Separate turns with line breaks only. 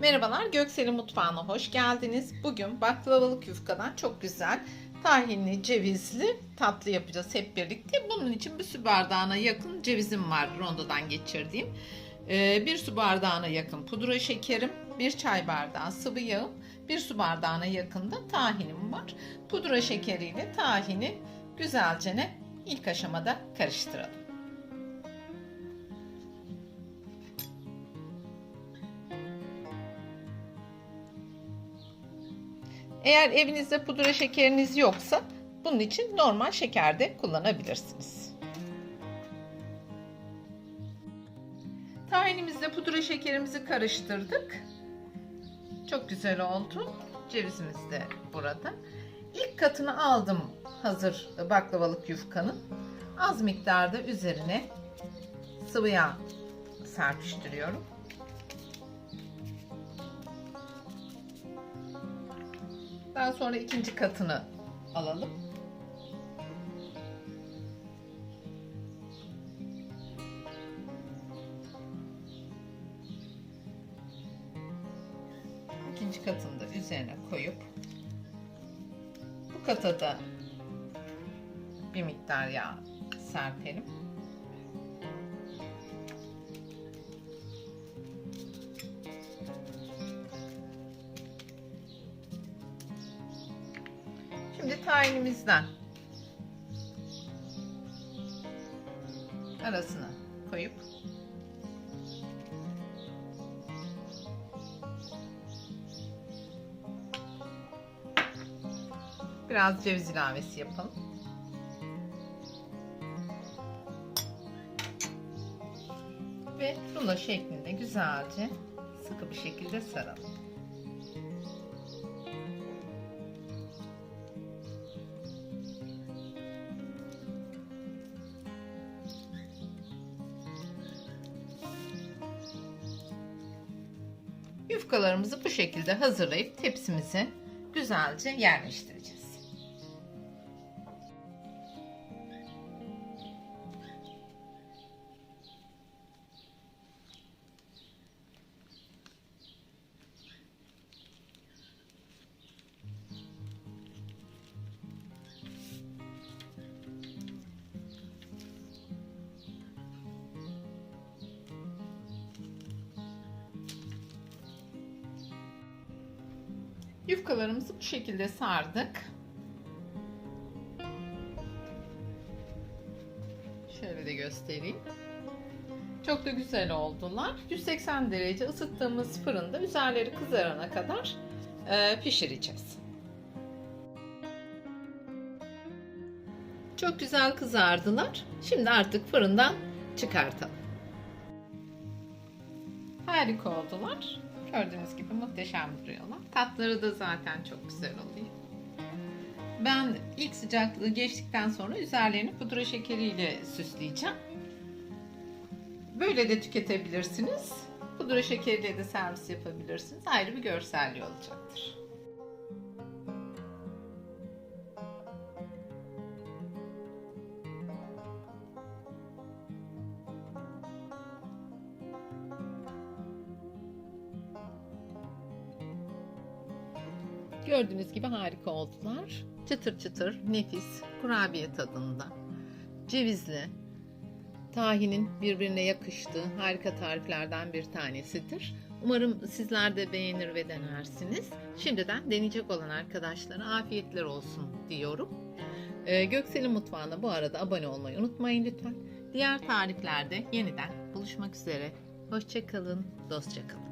Merhabalar Göksel'in mutfağına hoş geldiniz. Bugün baklavalık yufkadan çok güzel tahinli, cevizli tatlı yapacağız hep birlikte. Bunun için bir su bardağına yakın cevizim var rondodan geçirdiğim. Ee, bir su bardağına yakın pudra şekerim, bir çay bardağı sıvı yağım, bir su bardağına yakın da tahinim var. Pudra şekeriyle tahini güzelce ne ilk aşamada karıştıralım. Eğer evinizde pudra şekeriniz yoksa bunun için normal şeker de kullanabilirsiniz. Tahinimizle pudra şekerimizi karıştırdık. Çok güzel oldu. Cevizimiz de burada. İlk katını aldım hazır baklavalık yufkanın. Az miktarda üzerine sıvı yağ serpiştiriyorum. Daha sonra ikinci katını alalım. İkinci katını da üzerine koyup bu kata da bir miktar yağ serpelim. Tahinimizden arasına koyup biraz ceviz ilavesi yapalım. Ve rulo şeklinde güzelce sıkı bir şekilde saralım. Yufkalarımızı bu şekilde hazırlayıp tepsimize güzelce yerleştireceğiz. Yufkalarımızı bu şekilde sardık. Şöyle de göstereyim. Çok da güzel oldular. 180 derece ısıttığımız fırında üzerleri kızarana kadar e, pişireceğiz. Çok güzel kızardılar. Şimdi artık fırından çıkartalım. Harika oldular. Gördüğünüz gibi muhteşem duruyorlar. Tatları da zaten çok güzel oluyor. Ben ilk sıcaklığı geçtikten sonra üzerlerini pudra şekeriyle süsleyeceğim. Böyle de tüketebilirsiniz. Pudra şekeriyle de servis yapabilirsiniz. Ayrı bir görselliği olacaktır. Gördüğünüz gibi harika oldular. Çıtır çıtır, nefis, kurabiye tadında. Cevizli, tahinin birbirine yakıştığı harika tariflerden bir tanesidir. Umarım sizler de beğenir ve denersiniz. Şimdiden deneyecek olan arkadaşlara afiyetler olsun diyorum. Ee, Göksel'in mutfağına bu arada abone olmayı unutmayın lütfen. Diğer tariflerde yeniden buluşmak üzere. Hoşçakalın, dostça kalın.